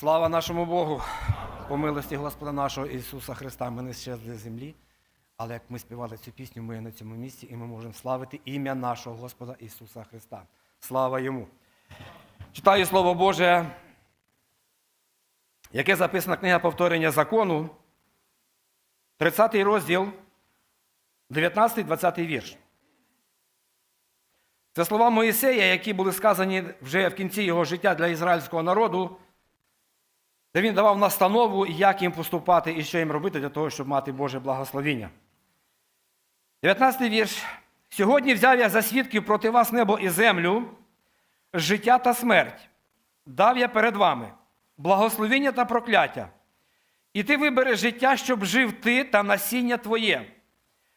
Слава нашому Богу! По милості Господа нашого Ісуса Христа ми не щезли з землі, але як ми співали цю пісню, ми є на цьому місці і ми можемо славити ім'я нашого Господа Ісуса Христа. Слава Йому! Читаю Слово Боже, яке записана книга повторення закону, 30 розділ, 19-20 вірш. Це слова Моїсея, які були сказані вже в кінці його життя для ізраїльського народу, де він давав настанову, як їм поступати і що їм робити для того, щоб мати Боже благословіння. 19 вірш. Сьогодні взяв я за свідків проти вас небо і землю, життя та смерть. Дав я перед вами благословіння та прокляття. І ти вибереш життя, щоб жив ти та насіння твоє,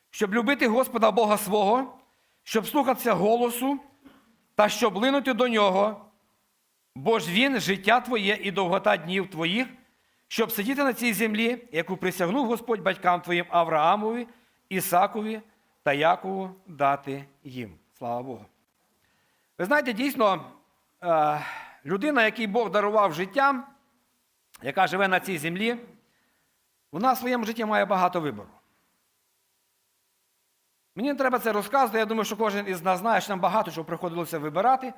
щоб любити Господа Бога свого, щоб слухатися голосу та щоб линути до нього, бо ж він життя твоє і довгота днів твоїх, щоб сидіти на цій землі, яку присягнув Господь батькам твоїм Авраамові, Ісакові та Якову дати їм. Слава Богу. Ви знаєте, дійсно, е, людина, якій Бог дарував життя, яка живе на цій землі, вона в своєму житті має багато вибору. Мені не треба це розказувати. Я думаю, що кожен із нас знає, що нам багато чого приходилося вибирати.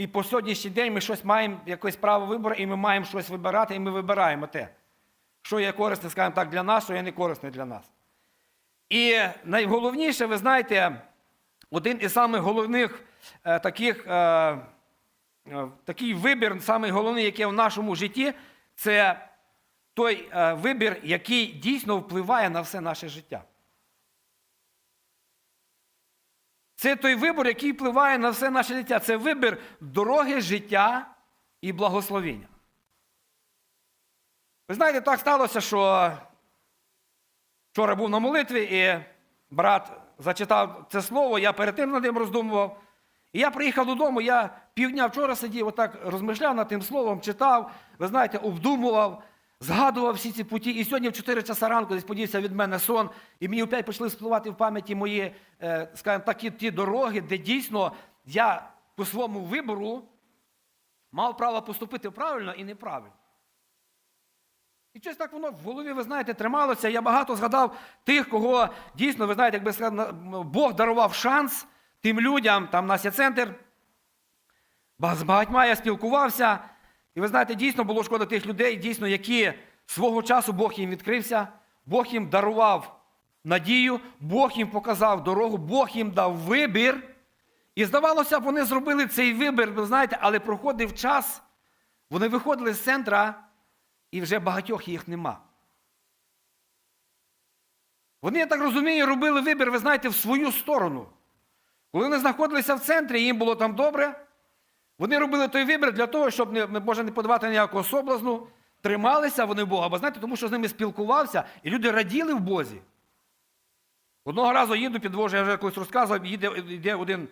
І по сьогоднішній день ми щось маємо, якесь право вибору, і ми маємо щось вибирати, і ми вибираємо те, що є корисне, скажімо так, для нас, що є не корисне для нас. І найголовніше, ви знаєте, один із самих головних е, таких, е, е, такий вибір, самий головний, який в нашому житті, це той вибір, який дійсно впливає на все наше життя. Це той вибір, який впливає на все наше життя. Це вибір дороги, життя і благословіння. Ви знаєте, так сталося, що вчора був на молитві, і брат зачитав це слово, я перед тим над ним роздумував. І я приїхав додому, я півдня вчора сидів, отак розмишляв над тим словом, читав, ви знаєте, обдумував, згадував всі ці путі. І сьогодні в 4 часа ранку десь подівся від мене сон, і мені опять почали спливати в пам'яті мої, е, скажімо так, ті- дороги, де дійсно я по своєму вибору мав право поступити правильно і неправильно. І щось так воно в голові, ви знаєте, трималося. Я багато згадав тих, кого дійсно, ви знаєте, якби Бог дарував шанс тим людям, там в нас є центр. З багатьма я спілкувався. І ви знаєте, дійсно було шкода тих людей, дійсно, які свого часу Бог їм відкрився, Бог їм дарував надію, Бог їм показав дорогу, Бог їм дав вибір. І здавалося вони зробили цей вибір, ви знаєте, але проходив час, вони виходили з центра, і вже багатьох їх нема. Вони, я так розумію, робили вибір, ви знаєте, в свою сторону. Коли вони знаходилися в центрі, їм було там добре, вони робили той вибір для того, щоб не, може не подавати ніякого соблазну, трималися вони Бога, бо знаєте, тому що з ними спілкувався, і люди раділи в Бозі. Одного разу їду, підвожу, я вже колись розказував, їде, йде один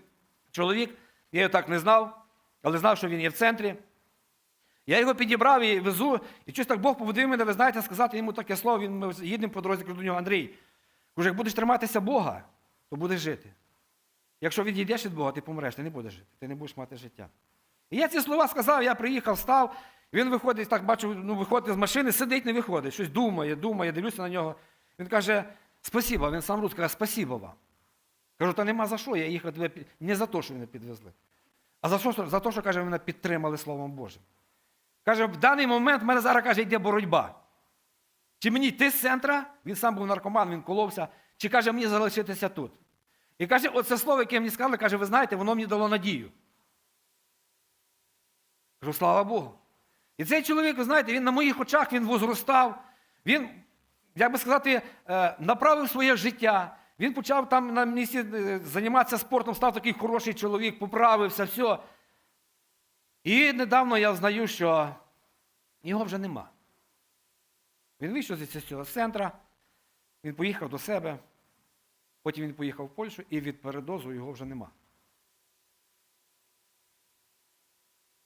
чоловік, я його так не знав, але знав, що він є в центрі. Я його підібрав і везу, і щось так Бог побудив мене, ви знаєте, сказати йому таке слово, він, ми їдемо по дорозі, кажу до нього, Андрій, кажу, як будеш триматися Бога, то будеш жити. Якщо відійдеш від Бога, ти помреш, ти не будеш жити, ти не будеш мати життя. І я ці слова сказав, я приїхав, став, він виходить, так бачу, ну, виходить з машини, сидить, не виходить, щось думає, думає, дивлюся на нього. Він каже, спасіба, він сам рус каже, спасіба вам. Кажу, та нема за що, я їхав тебе під... не за те, що мене підвезли. А за що? За те, що каже, мене підтримали Словом Божим. Каже, в даний момент в мене зараз каже, йде боротьба. Чи мені йти з центра, він сам був наркоман, він коловся, чи каже, мені залишитися тут. І каже, оце слово, яке мені сказали, каже, ви знаєте, воно мені дало надію. Кажу, слава Богу. І цей чоловік, ви знаєте, він на моїх очах він возростав, він, як би сказати, е, направив своє життя. Він почав там на місці е, займатися спортом, став такий хороший чоловік, поправився, все. І недавно я знаю, що його вже нема. Він вийшов з цього центра, він поїхав до себе, потім він поїхав в Польщу і від передозу його вже нема.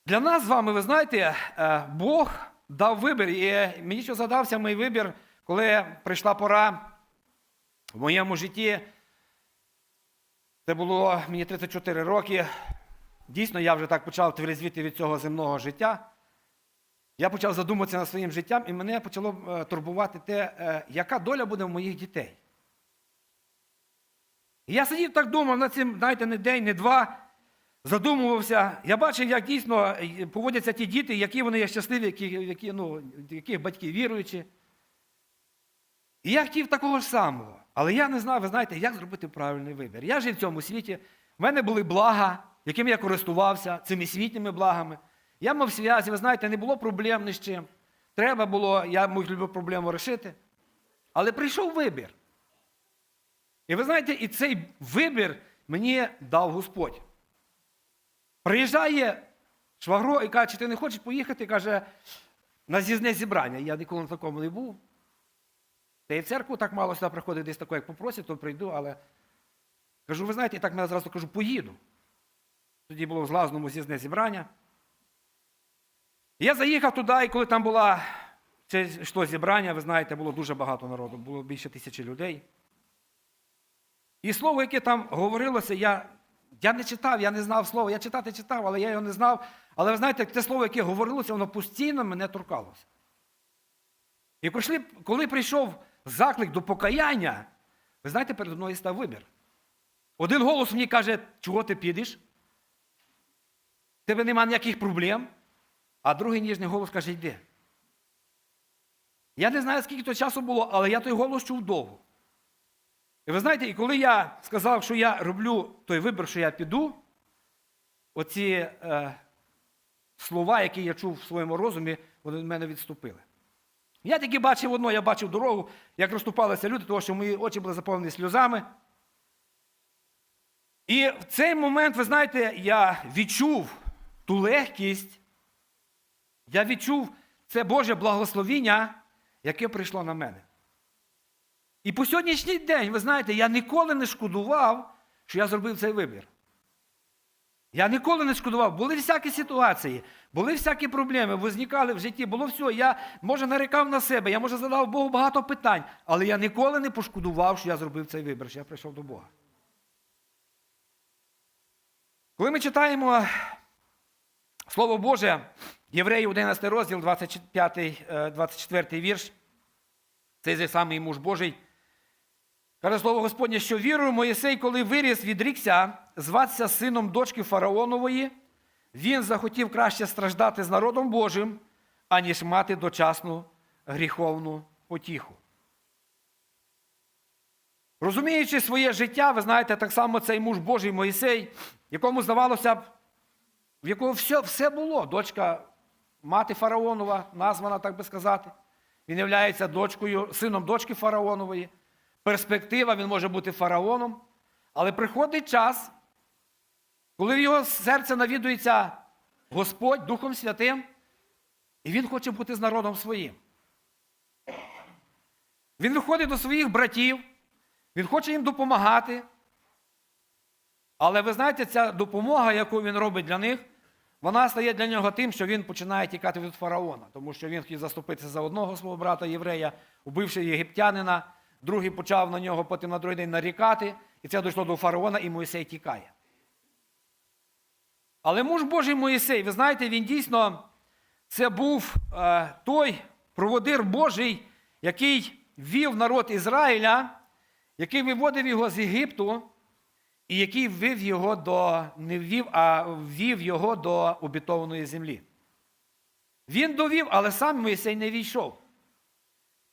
Для нас з вами, ви знаєте, е, Бог дав вибір. І мені що задався мій вибір, коли прийшла пора в моєму житті. Це було мені 34 роки. Дійсно, я вже так почав тверезвіти від цього земного життя. я почав задумуватися над своїм життям, і мене почало е, турбувати те, е, яка доля буде в моїх дітей. І я сидів так думав над цим, знаєте, не день, не два, задумувався. Я бачив, як дійсно е, поводяться ті діти, які вони є щасливі, які, які, ну, яких батьки віруючі. І я хотів такого ж самого. Але я не знав, ви знаєте, як зробити правильний вибір. Я жив в цьому світі, в мене були блага, якими я користувався, цими світніми благами. Я мав зв'язі, ви знаєте, не було проблем ні з чим. Треба було, я міг любу проблему рішити. Але прийшов вибір. І ви знаєте, і цей вибір мені дав Господь. Приїжджає швагро і каже, чи ти не хочеш поїхати, каже, на з'їзне зібрання. Я ніколи на такому не був. Та і в церкву так мало сюди приходить, десь тако, як попросять, то прийду, але кажу, ви знаєте, і так мене зразу кажу, поїду. Тоді було в Злазному з'їзне зібрання. Я заїхав туди, і коли там було це йшло зібрання, ви знаєте, було дуже багато народу, було більше тисячі людей. І слово, яке там говорилося, я, я не читав, я не знав слова. Я читати читав, але я його не знав. Але ви знаєте, те слово, яке говорилося, воно постійно мене торкалося. І коли, прийшов заклик до покаяння, ви знаєте, перед мною став вибір. Один голос мені каже, чого ти підеш? Тебе нема ніяких проблем. А другий ніжний голос каже, йди. Я не знаю, скільки то часу було, але я той голос чув довго. І ви знаєте, і коли я сказав, що я роблю той вибір, що я піду, оці е, слова, які я чув в своєму розумі, вони від мене відступили. Я тільки бачив одно, я бачив дорогу, як розступалися люди, тому що мої очі були заповнені сльозами. І в цей момент, ви знаєте, я відчув ту легкість, я відчув це Боже благословіння, яке прийшло на мене. І по сьогоднішній день, ви знаєте, я ніколи не шкодував, що я зробив цей вибір. Я ніколи не шкодував. Були всякі ситуації, були всякі проблеми, возникали в житті, було все. Я, може, нарікав на себе, я, може, задав Богу багато питань, але я ніколи не пошкодував, що я зробив цей вибір, що я прийшов до Бога. Коли ми читаємо Слово Боже, Євреїв 11 розділ, 25, 24 вірш, цей же самий муж Божий, каже слово Господнє, що вірою Моїсей, коли виріс, відрікся, зватися сином дочки Фараонової, він захотів краще страждати з народом Божим, аніж мати дочасну гріховну потіху. Розуміючи своє життя, ви знаєте, так само цей муж Божий Моїсей, якому здавалося б, в якого все, все було. Дочка мати Фараонова, названа, так би сказати. Він є дочкою, сином дочки Фараонової. Перспектива, він може бути фараоном. Але приходить час, коли в його серце навідується Господь Духом Святим, і він хоче бути з народом своїм. Він виходить до своїх братів, він хоче їм допомагати. Але ви знаєте, ця допомога, яку він робить для них, вона стає для нього тим, що він починає тікати від фараона, тому що він хотів заступитися за одного свого брата єврея, убивши єгиптянина, другий почав на нього потім на другий день нарікати, і це дійшло до фараона, і Моїсей тікає. Але муж Божий Моїсей, ви знаєте, він дійсно це був е, той проводир Божий, який вів народ Ізраїля, який виводив його з Єгипту. І який ввів його до, не ввів, а ввів його до обітованої землі. Він довів, але сам Моїсей не війшов.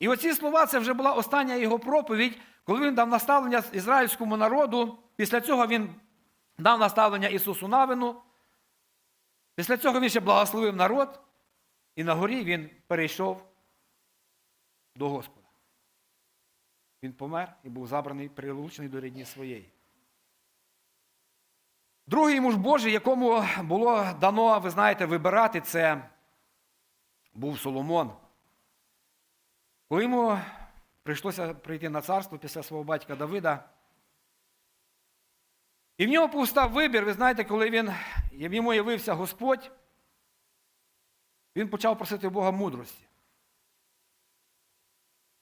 І оці слова це вже була остання його проповідь, коли він дав наставлення ізраїльському народу. Після цього він дав наставлення Ісусу Навину. Після цього він ще благословив народ, і на горі він перейшов до Господа. Він помер і був забраний, прилучений до рідні своєї. Другий муж Божий, якому було дано, ви знаєте, вибирати, це був Соломон. Коли йому прийшлося прийти на царство після свого батька Давида, і в нього повстав вибір, ви знаєте, коли він, йому явився Господь, він почав просити Бога мудрості.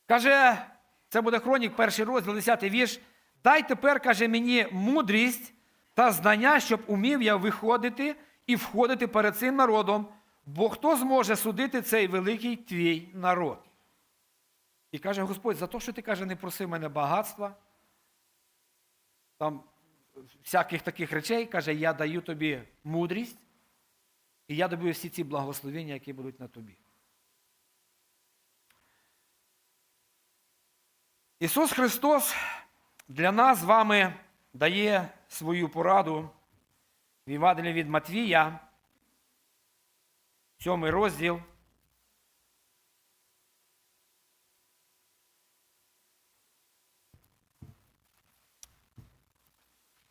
Каже, це буде хронік, перший розділ, 10 вірш. Дай тепер, каже мені, мудрість та знання, щоб умів я виходити і входити перед цим народом, Бо хто зможе судити цей великий твій народ? І каже Господь, за те, що ти каже, не просив мене багатства, там всяких таких речей, каже, я даю тобі мудрість, і я даю всі ці благословення, які будуть на тобі. Ісус Христос для нас з вами дає свою пораду в Євангелії від Матвія, сьомий розділ.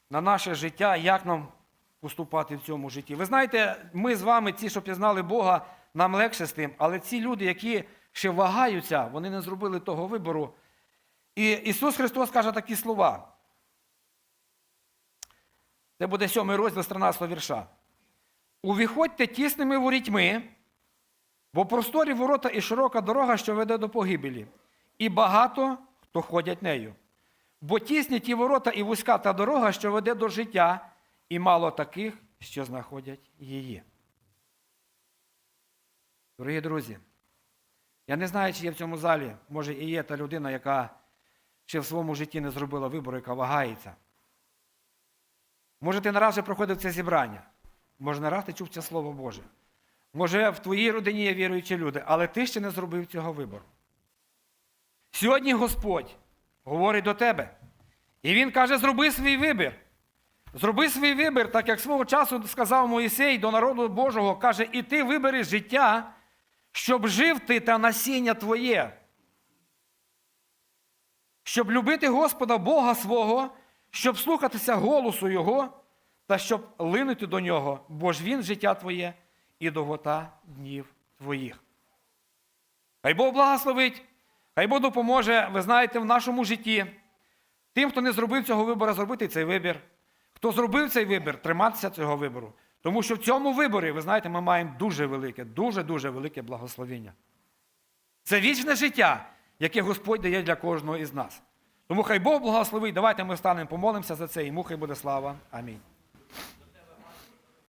На наше життя, як нам поступати в цьому житті. Ви знаєте, ми з вами, ті, що пізнали Бога, нам легше з тим, але ці люди, які ще вагаються, вони не зробили того вибору. І Ісус Христос каже такі слова. Це буде сьомий розділ з 13 вірша. Увіходьте тісними ворітьми, бо просторі ворота і широка дорога, що веде до погибелі, і багато хто ходять нею. Бо тісні ті ворота і вузька та дорога, що веде до життя, і мало таких, що знаходять її. Дорогі друзі, я не знаю, чи є в цьому залі, може і є та людина, яка ще в своєму житті не зробила вибору, яка вагається. Може, ти не раз вже проходив це зібрання, може, не раз ти чув це Слово Боже. Може, в твоїй родині є віруючі люди, але ти ще не зробив цього вибору. Сьогодні Господь говорить до тебе. І Він каже: зроби свій вибір. Зроби свій вибір, так як свого часу сказав Моїсей до народу Божого, каже, і ти вибери життя, щоб жив ти та насіння твоє. Щоб любити Господа Бога свого, щоб слухатися голосу Його, та щоб линути до нього, бо ж Він життя твоє і довгота днів твоїх. Хай Бог благословить, хай Бог допоможе, ви знаєте, в нашому житті. Тим, хто не зробив цього вибору, зробити цей вибір. Хто зробив цей вибір, триматися цього вибору. Тому що в цьому виборі, ви знаєте, ми маємо дуже велике, дуже-дуже велике благословення. Це вічне життя, яке Господь дає для кожного із нас. Тому хай Бог благословить. Давайте ми встанемо, помолимося за це, йому хай буде слава. Амінь.